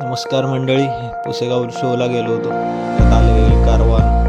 नमस्कार मंडळी पुसेगाव शोला गेलो होतो. त्यात आले कारवान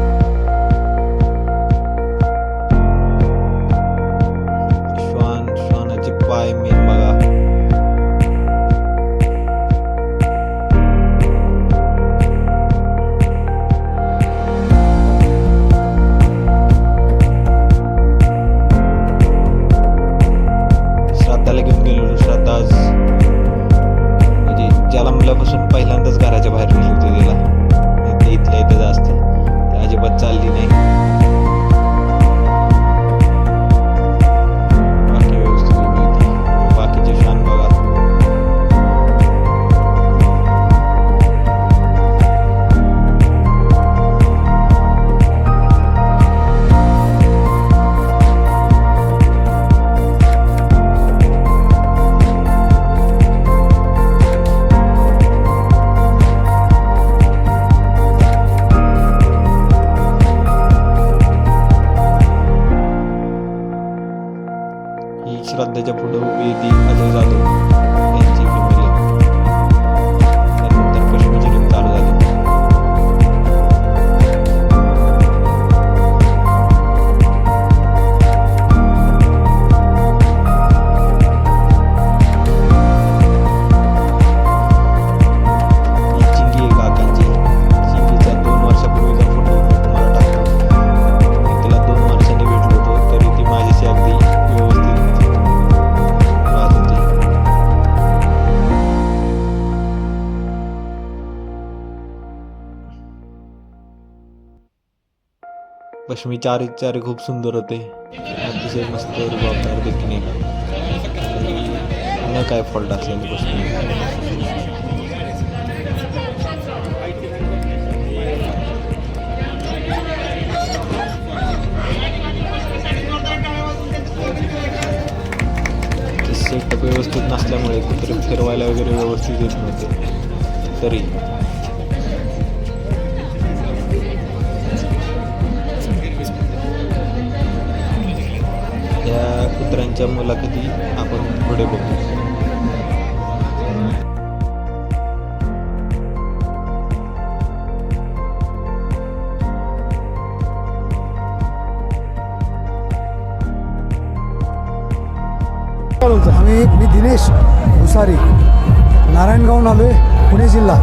ही श्रद्धेच्या पुढे उभी ती अजय जाधव पश्चिमी चारी चारी खूप सुंदर होते. अतिशय मस्त जबाबदार देखील न काय फॉल्ट असेल पश्चिमी सेटअप व्यवस्थित नसल्यामुळे कुत्रे फिरवायला वगैरे व्यवस्थित येत नव्हते. तरी. कुत्र्यांच्या मुलाखती आपण पुढे बघू. आम्ही मी दिनेश भुसारी नारायणगावहून आलो आहे पुणे जिल्हा.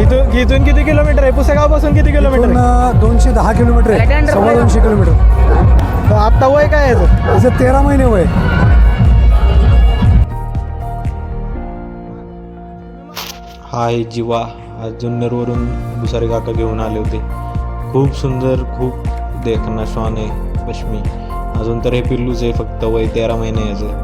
इथून इथून किती किलोमीटर आहे? पुसेगावपासून किती किलोमीटर दोनशे दहा किलोमीटर आहे. सव्वा दोनशे किलोमीटर. आत्ता वय काय आहे याचं? त्याचं तेरा महिने वय. हा आहे जीवा हा जुन्नरवरून भुसारे काका घेऊन आले होते. खूप सुंदर खूप देखना श्वान आहे पश्मी अजून तर हे पिल्लूच आहे फक्त वय तेरा महिने याचं.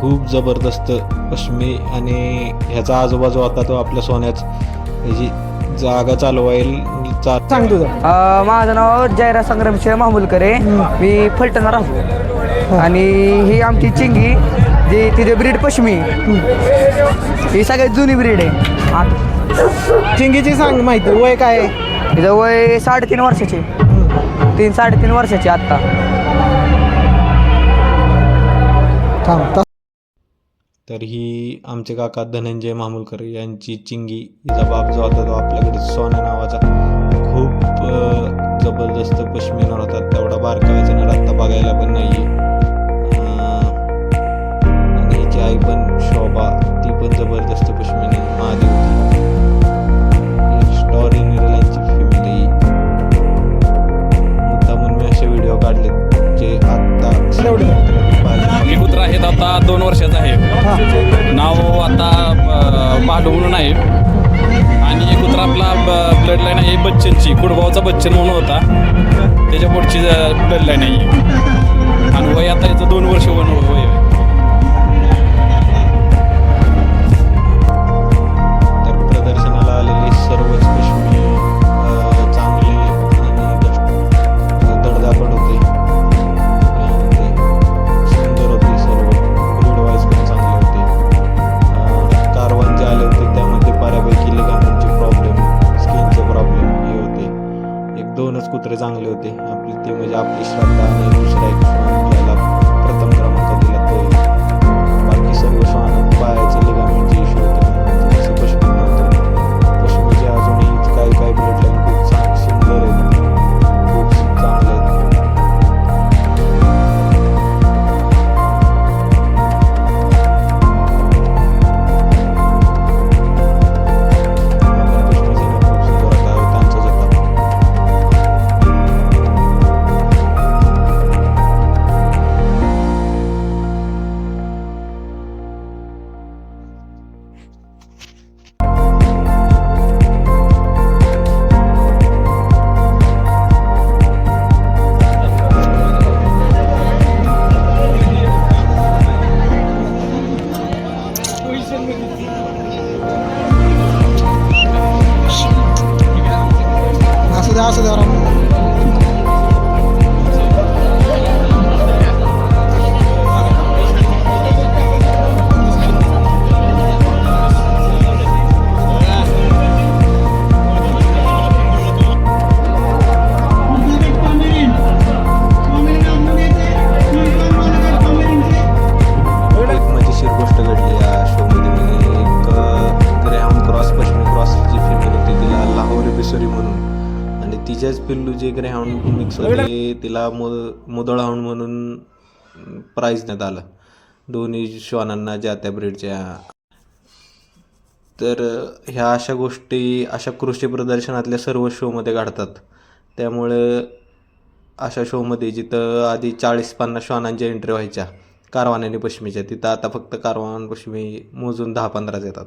खूप जबरदस्त पश्मी आणि ह्याचा आजूबाजू होता तो आपल्या सोन्याच ह्याची जागा चालवायला चा सांग तुझं अ, माझं नाव जयरा संग्रामशिव माहुलकर आहे. मी फलटणला राहतो. आणि ही आमची चिंगी जी तिथे ब्रीड पश्मी ही सगळ्यात जुनी ब्रीड आहे. आत- चिंगीची सांग माहिती वय काय आहे? तिचं वय साडेतीन वर्षाची तीन साडेतीन वर्षाची आत्ता. थांब ता- तर ही आमचे काका धनंजय मामुलकर यांची चिंगी हिचा बाप जो होता तो आपल्याकडे सोन्या नावाचा. अ, म्हणून आहे आणि एक कुत्रा आपला ब्लड लाईन आहे बच्चनची. कुडबावचा बच्चन म्हणून होता. त्याच्या पुढची ब्लड लाईन आहे आणि वय आता याचं दोन वर्ष वन वय आपली श्रद्धा असू द्या असू द्या म्हणून आणि तिच्याच पिल्लू जे ग्रॅहाउंड मिक्स होते तिला मु मुदळहाऊंड म्हणून प्राईज देण्यात आलं. दोन्ही श्वानांना ज्या त्या ब्रीडच्या तर ह्या अशा गोष्टी अशा कृषी प्रदर्शनातल्या सर्व शोमध्ये घडतात. त्यामुळं अशा शोमध्ये जिथं आधी चाळीस पन्नास श्वानांच्या एंट्री व्हायच्या कारवान आणि पश्मीच्या तिथं आता फक्त कारवान पश्मी मोजून दहा पंधराच येतात.